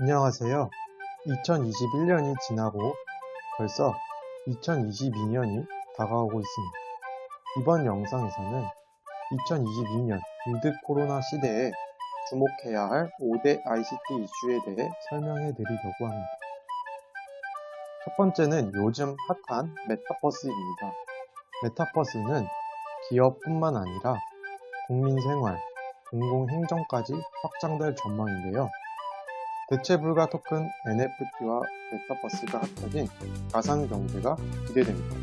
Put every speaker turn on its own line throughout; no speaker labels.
안녕하세요. 2021년이 지나고 벌써 2022년이 다가오고 있습니다. 이번 영상에서는 2022년 위드 코로나 시대에 주목해야 할 5대 ICT 이슈에 대해 설명해 드리려고 합니다. 첫 번째는 요즘 핫한 메타버스입니다. 메타버스는 기업뿐만 아니라 국민 생활, 공공행정까지 확장될 전망인데요. 대체 불가 토큰 NFT와 메타버스가 합쳐진 가상 경제가 기대됩니다.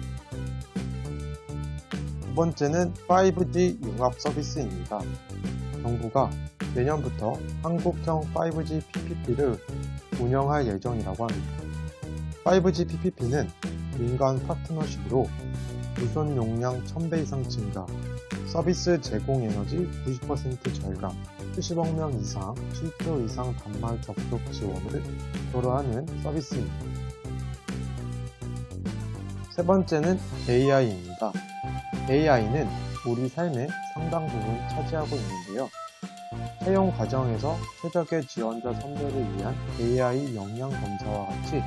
두 번째는 5G 융합 서비스입니다. 정부가 내년부터 한국형 5G PPP를 운영할 예정이라고 합니다. 5G PPP는 민간 파트너십으로 무선 용량 1000배 이상 증가, 서비스 제공 에너지 90% 절감, 70억 명 이상, 7표 이상 단말 접속 지원을 도로하는 서비스입니다. 세 번째는 AI입니다. AI는 우리 삶의 상당 부분 차지하고 있는데요. 채용 과정에서 최적의 지원자 선별을 위한 AI 역량 검사와 같이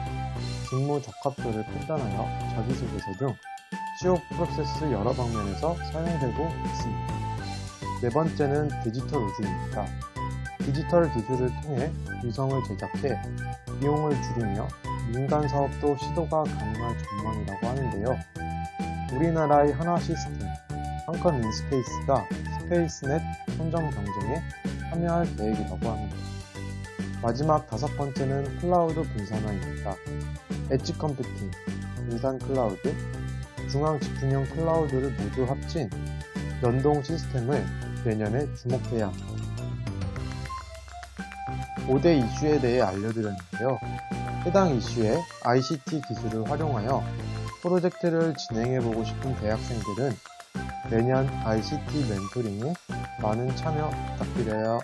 직무 적합도를 판단하여 자기소개서 등 취업 프로세스 여러 방면에서 사용되고 있습니다. 네 번째는 디지털 우주입니다. 디지털 기술을 통해 위성을 제작해 비용을 줄이며 민간 사업도 시도가 가능할 전망이라고 하는데요. 우리나라의 하나 시스템, 한컨 인스페이스가 스페이스넷 선정 경쟁에 참여할 계획이라고 합니다. 마지막 다섯 번째는 클라우드 분산화입니다. 엣지 컴퓨팅, 분산 클라우드, 중앙 집중형 클라우드를 모두 합친 연동 시스템을 내년에 주목해야 합니다. 5대 이슈에 대해 알려드렸는데요. 해당 이슈에 ICT 기술을 활용하여 프로젝트를 진행해보고 싶은 대학생들은 내년 ICT 멘토링에 많은 참여 부탁드려요.